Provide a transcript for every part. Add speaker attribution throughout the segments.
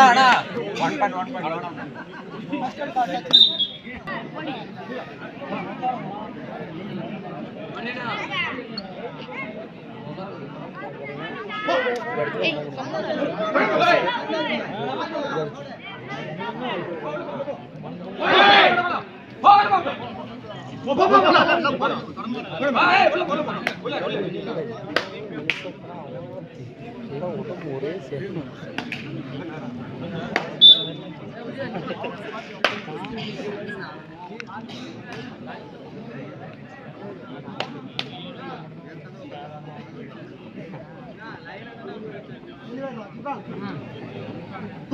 Speaker 1: அண்ணா one point
Speaker 2: one
Speaker 1: point உடம்பு ஒரே சேர்க்கணும்
Speaker 2: Thank you. 嗯嗯。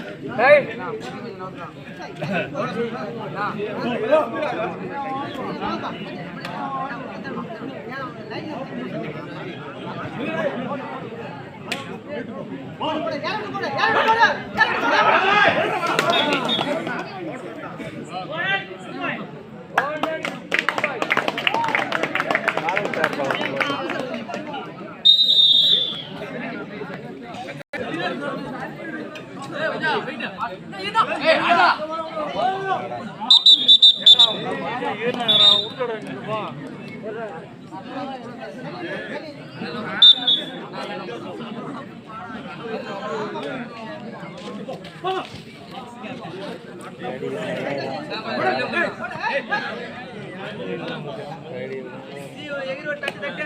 Speaker 2: போட போட
Speaker 1: போட போட எகிரி ஒரு தட்டு
Speaker 2: தட்டு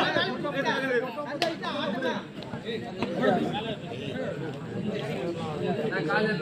Speaker 2: ಅಲ್ಲ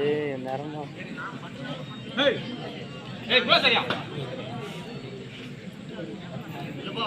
Speaker 2: ஏய்
Speaker 1: நரமா சரியா? இல்லப்பா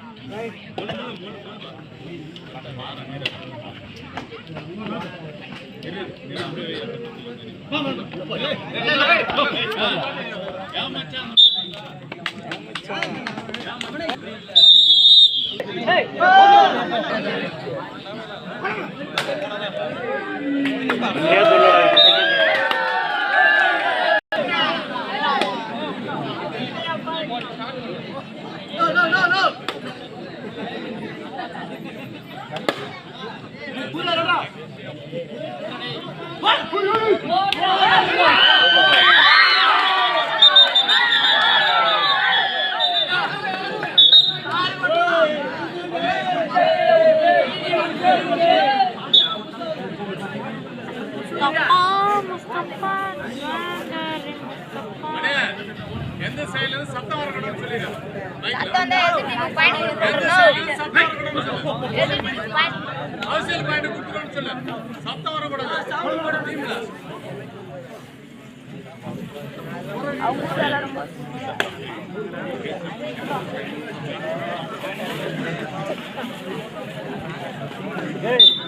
Speaker 1: Hey!
Speaker 2: அரசியல் பாயிண்ட் கொடுக்கணும்னு சொல்லு சத்தம் வரக்கூடாது டீம்ல
Speaker 3: அப்படியெல்லாம் பார்க்க எவ்வளோ வச்சுக்கிட்டா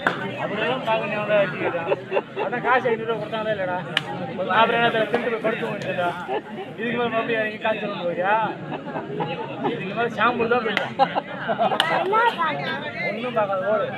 Speaker 3: அதான் காசு ஐநூறுரூவா கொடுத்தாங்களே இல்லைடா அப்புறம் என்ன திருட்டு போய் படுத்து முடிச்சதா இதுக்கு மேலே மறுபடியும் இறங்கி காசு கொண்டு போயியா இதுக்கு மேலே ஷாம்பு தான் போயிட்டேன் ஒன்றும் பார்க்காத ஓடு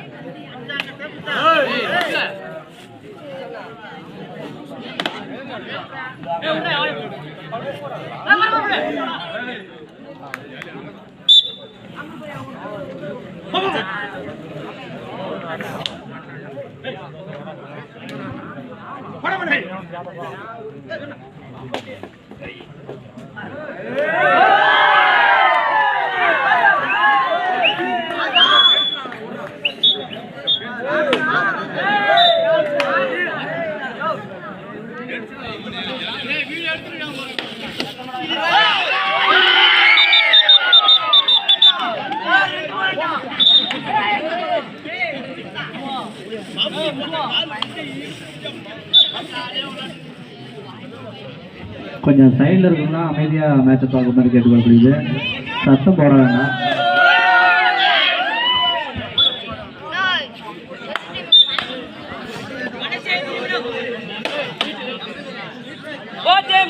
Speaker 3: படமனை.
Speaker 4: கொஞ்சம் சைடில் இருக்கணும்னா அமைதியாக மேட்சை பார்க்க மாதிரி கேட்டுக்கொள்ளப்படுது. சத்தம் போட வேண்டாம்
Speaker 3: Both them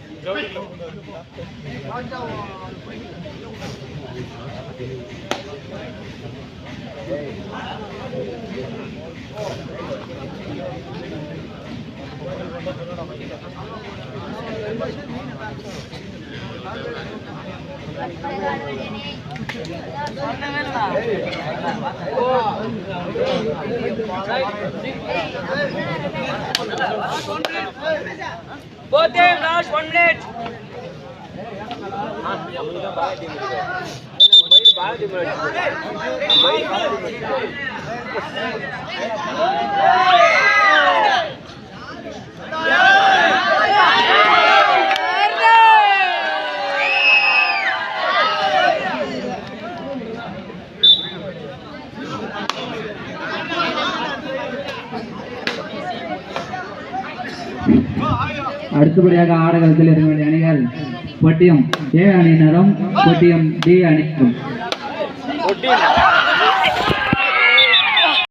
Speaker 5: 여기 있는
Speaker 4: 분들
Speaker 3: Both them last one minute.
Speaker 4: அடுத்தபடியாக ஆடகளத்தில் இருக்க வேண்டிய அணிகள் பட்டியம் ஏ அணியினரும் பட்டியம் டி அணியினரும்